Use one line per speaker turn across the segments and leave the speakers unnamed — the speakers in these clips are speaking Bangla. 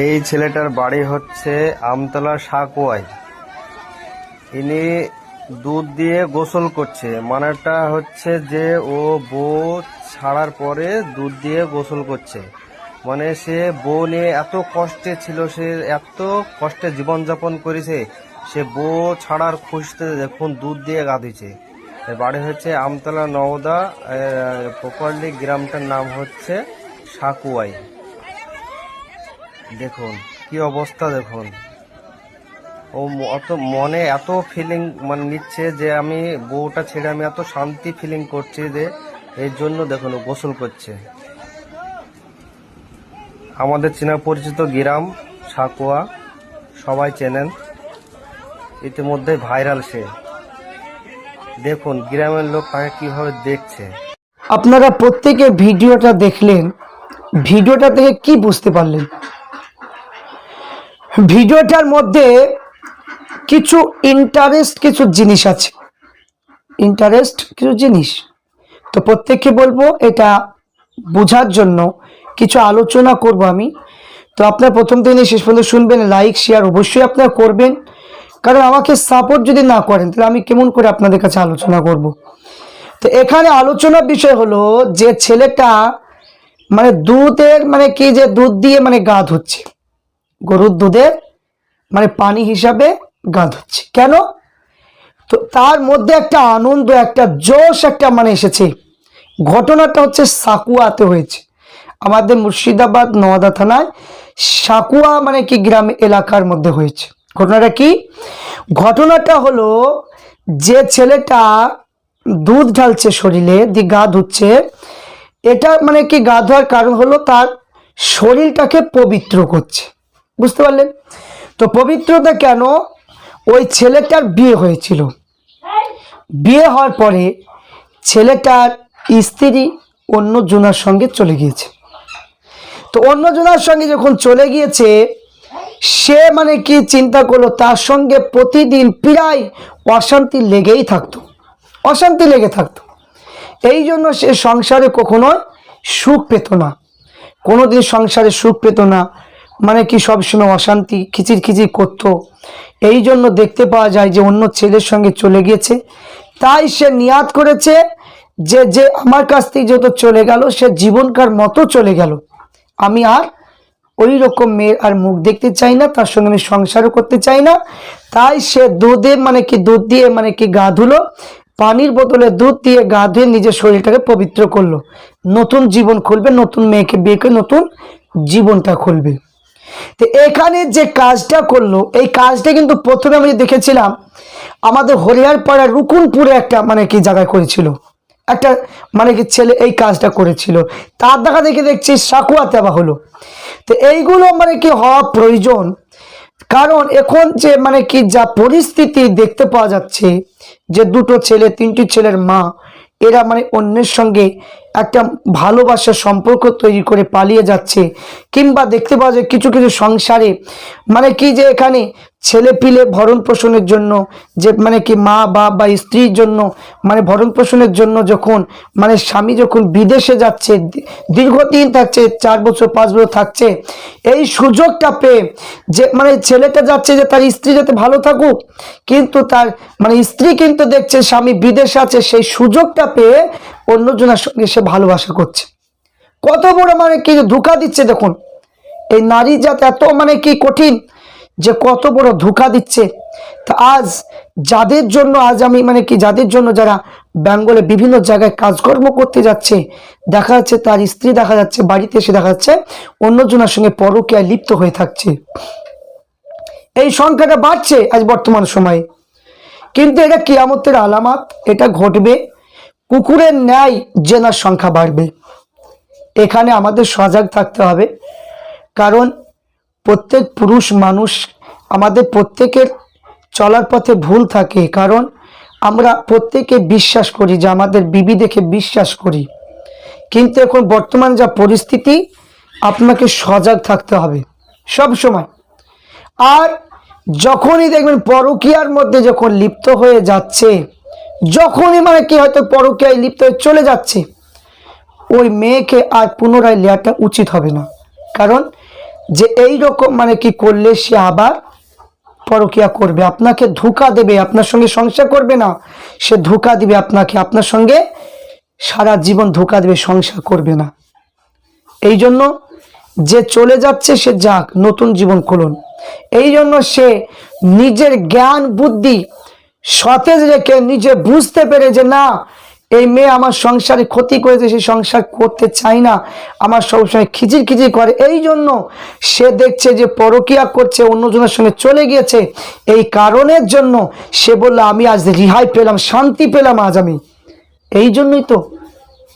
এই ছেলেটার বাড়ি হচ্ছে আমতলা সাকুয়ায় ইনি দুধ দিয়ে গোসল করছে। মানেটা হচ্ছে যে ও বউ ছাড়ার পরে দুধ দিয়ে গোসল করছে। মানে সে বউ নিয়ে এত কষ্টে ছিল, সে এত কষ্টে জীবনযাপন করেছে, সে বউ ছাড়ার খুশিতে দেখুন দুধ দিয়ে গাঁধিছে এর বাড়ি হচ্ছে আমতলা নওদা প্রপারলি গ্রামটার নাম হচ্ছে সাকুয়াই দেখুন, কি অবস্থা দেখুন। ও অত মনে এত ফিলিং মানে নিচ্ছে যে আমি বউটা ছেড়ে আমি এত শান্তি ফিলিং করছি যে এর জন্য দেখুন গোসল করছে। আমাদের চেনা পরিচিত গ্রাম, সাকুয়া, সবাই চেনেন। ইতিমধ্যে ভাইরাল সে। দেখুন, গ্রামের লোক তাকে কীভাবে দেখছে।
আপনারা প্রত্যেকে ভিডিওটা দেখলেন। ভিডিওটা থেকে কি বুঝতে পারলেন? ভিডিওটার মধ্যে কিছু ইন্টারেস্ট কিছু জিনিস আছে। ইন্টারেস্ট কিছু জিনিস। তো প্রত্যেককে বলব এটা বোঝার জন্য কিছু আলোচনা করব আমি। তো আপনার প্রথম থেকে শেষ পর্যন্ত শুনবেন লাইক শেয়ার অবশ্যই আপনারা করবেন। কারণ আমাকে সাপোর্ট যদি না করেন, তাহলে আমি কেমন করে আপনাদের কাছে আলোচনা করব? তো এখানে আলোচনার বিষয় হলো যে ছেলেটা মানে দুধের মানে কি যে দুধ দিয়ে মানে গা ধুচ্ছে। গরুর দুধের মানে পানি হিসাবে গা ধুচ্ছে কেন? তো তার মধ্যে একটা আনন্দ, একটা জোশ, একটা মানে এসেছে। ঘটনাটা হচ্ছে সাকুয়াতে হয়েছে। আমাদের মুর্শিদাবাদ নওয়াদা থানায় সাকুয়া মানে কি গ্রাম এলাকার মধ্যে হয়েছে। ঘটনাটা কি? ঘটনাটা হলো যে ছেলেটা দুধ ঢালছে শরীরে, দিয়ে গা ধুচ্ছে। এটা মানে কি গা ধোয়ার কারণ হলো তার শরীরটাকে পবিত্র করছে। বুঝতে পারলেন? তো পবিত্রতা কেন ওই ছেলেটার বিয়ে হয়েছিল? বিয়ে হওয়ার পরে ছেলেটার স্ত্রী অন্য জনার সঙ্গে চলে গিয়েছে। তো অন্য জনার সঙ্গে যখন চলে গিয়েছে, সে মানে কি চিন্তা করল? তার সঙ্গে প্রতিদিন প্রায় অশান্তি লেগেই থাকতো। অশান্তি লেগে থাকতো। এই জন্য সে সংসারে কখনোই সুখ পেত না। কোনোদিন সংসারে সুখ পেত না। মানে কি সবসময় অশান্তি, খিচির খিচির করতো। এই জন্য দেখতে পাওয়া যায় যে অন্য ছেলের সঙ্গে চলে গিয়েছে। তাই সে নিয়াত করেছে যে যে আমার কাছ থেকে যত চলে গেল, সে জীবনকার মতো চলে গেল। আমি আর ওই রকম মেয়ের আর মুখ দেখতে চাই না, তার সঙ্গে আমি সংসারও করতে চাই না। তাই সে দুধে মানে কি দুধ দিয়ে মানে কি গা ধুলো, পানির বোতলে দুধ দিয়ে গা ধুয়ে নিজের শরীরটাকে পবিত্র করল। নতুন জীবন খুলবে, নতুন মেয়েকে বিয়ে করে নতুন জীবনটা খুলবে। তো এখানে যে কাজটা করল, এই কাজটা কিন্তু প্রথমে আমি দেখেছিলাম, আমাদের হরিয়ারপাড়ার রুকুনপুরে একটা মানে কি জায়গায় করেছিল। একটা মানে কি ছেলে এই কাজটা করেছিল। তার দেখা দেখে দেখছি সাকুয়াতে আবার হলো। তো এইগুলো মানে কি হওয়া প্রয়োজন। কারণ এখন যে মানে কি যা পরিস্থিতি দেখতে পাওয়া যাচ্ছে, যে দুটো ছেলে, তিনটি ছেলের মা, এরা মানে অন্যের সঙ্গে একটা ভালোবাসার সম্পর্ক তৈরি করে পালিয়ে যাচ্ছে, কিংবা দেখতে পাওয়া যায় কিছু কিছু সংসারে মানে কি যে এখানে ছেলে পিলে ভরণ পোষণের জন্য, যে মানে কি মা, বাপ বা স্ত্রীর জন্য মানে ভরণ পোষণের জন্য যখন মানে স্বামী যখন বিদেশে যাচ্ছে, দীর্ঘদিন থাকছে, চার বছর, পাঁচ বছর থাকছে, এই সুযোগটা পেয়ে যে মানে ছেলেটা যাচ্ছে যে তার স্ত্রী যাতে ভালো থাকুক, কিন্তু তার মানে স্ত্রী কিন্তু দেখছে স্বামী বিদেশে আছে, সেই সুযোগটা পেয়ে অন্যজনের সঙ্গে সে ভালোবাসা করছে। কত বড় মানে কি ধোকা দিচ্ছে দেখুন। এই নারী জাত এত মানে কি কঠিন যে কত বড় ধোকা দিচ্ছে। তা আজ যাদের জন্য, আজ আমি মানে কি যাদের জন্য যারা বেঙ্গলে বিভিন্ন জায়গায় কাজকর্ম করতে যাচ্ছে, দেখা যাচ্ছে তার স্ত্রী দেখা যাচ্ছে, বাড়িতে এসে দেখা যাচ্ছে অন্যজনের সঙ্গে পরকীয়ায় লিপ্ত হয়ে থাকছে। এই সংখ্যাটা বাড়ছে আজ বর্তমান সময়ে। কিন্তু এটা কিয়ামতের আলামাত, এটা ঘটবে কুকুরের ন্যায় জেনার সংখ্যা বাড়বে। এখানে আমাদের সজাগ থাকতে হবে। কারণ প্রত্যেক পুরুষ মানুষ আমাদের প্রত্যেকের চলার পথে ভুল থাকে। কারণ আমরা প্রত্যেকে বিশ্বাস করি যে আমাদের বিবি দেখে বিশ্বাস করি। কিন্তু এখন বর্তমান যা পরিস্থিতি, আপনাকে সজাগ থাকতে হবে সব সময়। আর যখনই দেখবেন পরকীয়ার মধ্যে যখন লিপ্ত হয়ে যাচ্ছে যখনই মানে কি হয়তো পরকীয়ায় লিপ্ত হয়ে চলে যাচ্ছে, ওই মেয়েকে আর পুনরায় নেওয়াটা উচিত হবে না। কারণ যে এই রকম মানে কি করলে সে আবার পরকিয়া করবে, আপনাকে ধোকা দেবে, আপনার সঙ্গে সংসার করবে না, সে ধোকা দিবে আপনাকে, আপনার সঙ্গে সারা জীবন ধোকা দেবে, সংসার করবে না। এই জন্য যে চলে যাচ্ছে, সে যাক, নতুন জীবন খুলুন। এই জন্য সে নিজের জ্ঞান, বুদ্ধি সতেজ রেখে নিজে বুঝতে পেরে যে না, এই মেয়ে আমার সংসারে ক্ষতি করেছে, সে সংসার করতে চাই না। আমার সবসময় খিচির খিচির করে। এই জন্য সে দেখছে যে পরকিয়া করছে, অন্যজনের সঙ্গে চলে গিয়েছে। এই কারণের জন্য সে বলল, আমি আজ রিহাই পেলাম, শান্তি পেলাম আজ আমি। এই জন্যই তো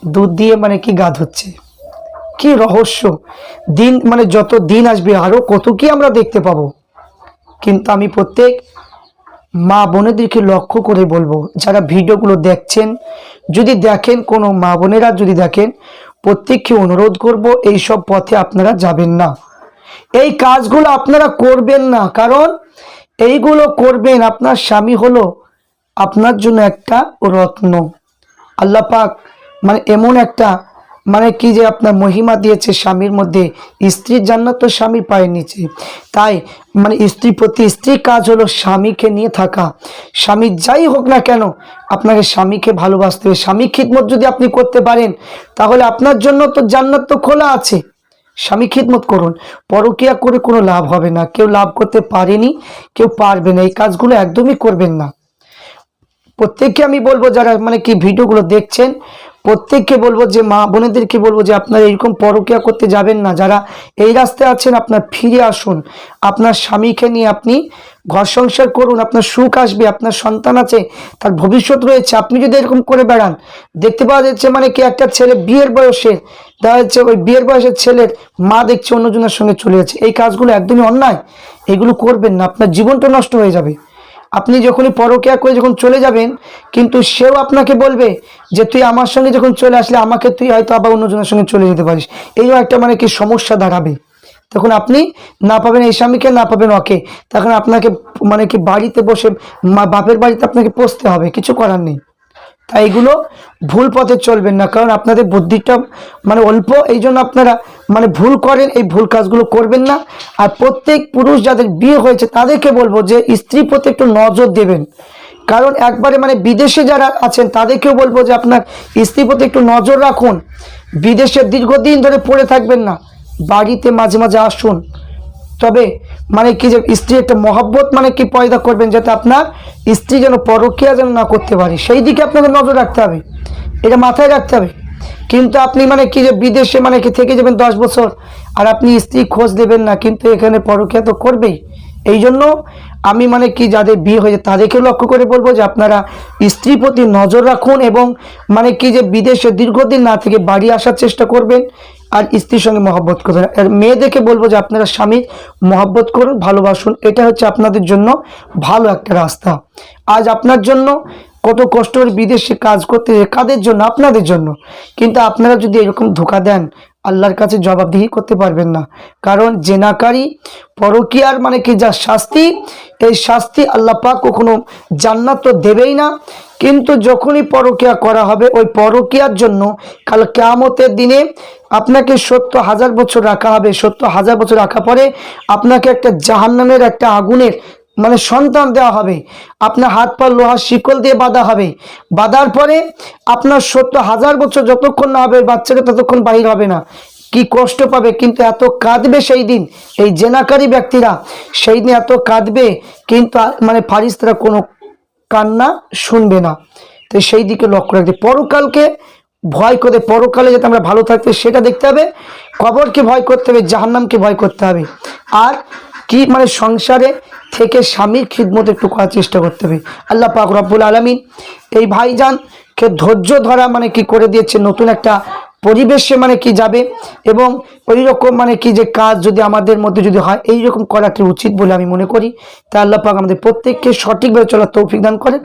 দুধ দিয়ে মানে কি গাধ হচ্ছে। কি রহস্য। দিন মানে যত দিন আসবে, আরও কত কি আমরা দেখতে পাবো। কিন্তু আমি প্রত্যেক মা বোনেদেরকে লক্ষ্য করে বলব, যারা ভিডিওগুলো দেখছেন, যদি দেখেন, কোনো মা বোনেরা যদি দেখেন, প্রত্যেককে অনুরোধ করব এই সব পথে আপনারা যাবেন না। এই কাজগুলো আপনারা করবেন না, কারণ এইগুলো করবেন আপনার স্বামী হলো আপনার জন্য একটা রত্ন। আল্লাহ পাক মানে এমন একটা মানে কি যে আপনার মহিমা দিয়েছে স্বামীর মধ্যে? স্ত্রীর জান্নাত তো স্বামী পায়ের নিচে। তাই মানে স্ত্রী প্রতি স্ত্রীর কাজ হলো স্বামীকে নিয়ে থাকা। স্বামী যাই হোক না কেন, আপনাকে স্বামীকে ভালোবাসতে হবে। স্বামী খিদমত যদি আপনি করতে পারেন, তাহলে আপনার জন্য তো জান্নাত তো খোলা আছে। স্বামী খিদমত করুন। পরকিয়া করে কোনো লাভ হবে না। কেউ লাভ করতে পারেনি, কেউ পারবে না। এই কাজগুলো একদমই করবেন না। প্রত্যেককে আমি বলব যারা মানে কি ভিডিওগুলো দেখছেন প্রত্যেককে বলব যে মা বোনেদেরকে বলব যে আপনারা এরকম পরকিয়া করতে যাবেন না। যারা এই রাস্তায় আছেন, আপনার ফিরে আসুন। আপনার স্বামীকে নিয়ে আপনি ঘর সংসার করুন, আপনার সুখ আসবে, আপনার সন্তান আছে, তার ভবিষ্যৎ রয়েছে। আপনি যদি এরকম করে বেড়ান, দেখতে পাওয়া যাচ্ছে মানে কি একটা ছেলে বিয়ের বয়সে, দেখা যাচ্ছে ওই বিয়ের বয়সের ছেলের মা দেখছে অন্যজনের সঙ্গে চলে যাচ্ছে। এই কাজগুলো একদমই অন্যায়। এগুলো করবেন না, আপনার জীবনটা নষ্ট হয়ে যাবে। আপনি যখনই পরকিয়া করে যখন চলে যাবেন, কিন্তু সেও আপনাকে বলবে যে, তুই আমার সঙ্গে যখন চলে আসলে আমাকে তুই হয়তো আবার অন্যজনের সঙ্গে চলে যেতে পারিস। এইও একটা মানে কি সমস্যা দাঁড়াবে। তখন আপনি না পাবেন এই স্বামীকে, না পাবেন ওকে। তখন আপনাকে মানে কি বাড়িতে বসে মা বাপের বাড়িতে আপনাকে পোষতে হবে, কিছু করার নেই। তাই এগুলো ভুল পথে চলবেন না। কারণ আপনাদের বুদ্ধিটা মানে অল্প এই জন্য আপনারা মানে ভুল করেন, এই ভুল কাজগুলো করবেন না। আর প্রত্যেক পুরুষ যাদের বিয়ে হয়েছে, তাদেরকে বলব যে স্ত্রী প্রতি একটু নজর দেবেন। কারণ একবারে মানে বিদেশে যারা আছেন, তাদেরকেও বলব যে আপনার স্ত্রী প্রতি একটু নজর রাখুন। বিদেশে দীর্ঘদিন ধরে পড়ে থাকবেন না। বাড়িতে মাঝে মাঝে আসুন। মানে কি যে স্ত্রী একটা মহব্বত মানে কি পয়দা করবেন যাতে আপনার স্ত্রী যেন পরকিয়া যেন না করতে পারে? সেই দিকে আপনাকে নজর রাখতে হবে। এটা মাথায় রাখতে হবে। কিন্তু আপনি মানে কি যে বিদেশে মানে কি থেকে যাবেন দশ বছর? আর আপনি স্ত্রী খোঁজ দেবেন না, কিন্তু এখানে পরকিয়া তো করবেই। এই জন্য আমি মানে কি যাদের বিয়ে হয়েছে তাদেরকে লক্ষ্য করে বলব যে আপনারা স্ত্রীর প্রতি নজর রাখুন এবং মানে কি যে বিদেশে দীর্ঘদিন না থেকে বাড়ি আসার চেষ্টা করবেন। আর স্ত্রীর সঙ্গে মহব্বত করবেন আর মেয়েদেরকে বলব যে আপনারা স্বামী মহব্বত করুন, ভালোবাসুন। এটা হচ্ছে আপনাদের জন্য ভালো একটা রাস্তা। আজ আপনার জন্য কত কষ্ট বিদেশে কাজ করতে কাদের জন্য? আপনাদের জন্য। কিন্তু আপনারা যদি এরকম ধোকা দেন আল্লাহর কাছে জবাবদিহি করতে পারবেন না। কারণ জেনাকারী, পরকিয়ার মানে কি? যা শাস্তি, এই শাস্তি আল্লাহ পাক কখনো জান্নাত তো দেবেই না। কিন্তু যখনই পরকিয়া করা হবে, ওই পরকিয়ার জন্য কাল কেয়ামতের দিনে আপনাকে সত্তর হাজার বছর রাখা হবে। সত্তর হাজার বছর রাখা পরে আপনাকে একটা জাহান্নামের, একটা আগুনের মানে সন্তান দেওয়া হবে। আপনার হাত পা, লোহার শিকল দিয়ে বাঁধা হবে। বাঁধার পরে আপনার সত্তর হাজার বছর যতক্ষণ না হবে, বাচ্চাকে ততক্ষণ বাহির হবে না। কি কষ্ট পাবে, কিন্তু এত কাঁদবে সেই দিন। এই জেনাকারী ব্যক্তিরা সেই দিন এত কাঁদবে, কিন্তু মানে ফারিস্তারা কোনো কান্না শুনবে না। তো সেই দিকে লক্ষ্য রাখতে। পরকালকে ভয় করে, পরকালে যাতে আমরা ভালো থাকতে, সেটা দেখতে হবে। কবরকে ভয় করতে হবে, জাহান্নামকে ভয় করতে হবে। আর কি মানে সংসারে থেকে স্বামীর খিদমত একটু করার চেষ্টা করতে হবে। আল্লাহ পাক রব্বুল আলমিন এই ভাইজানকে ধৈর্য ধরা মানে কি করে দিয়েছে? নতুন একটা পরিবেশে মানে কি যাবে? এবং ওই রকম মানে কি যে কাজ যদি আমাদের মধ্যে যদি হয়, এই রকম করাটি উচিত বলে আমি মনে করি। তা আল্লাহ পাক আমাদের প্রত্যেককে সঠিকভাবে চলার তৌফিক দান করেন।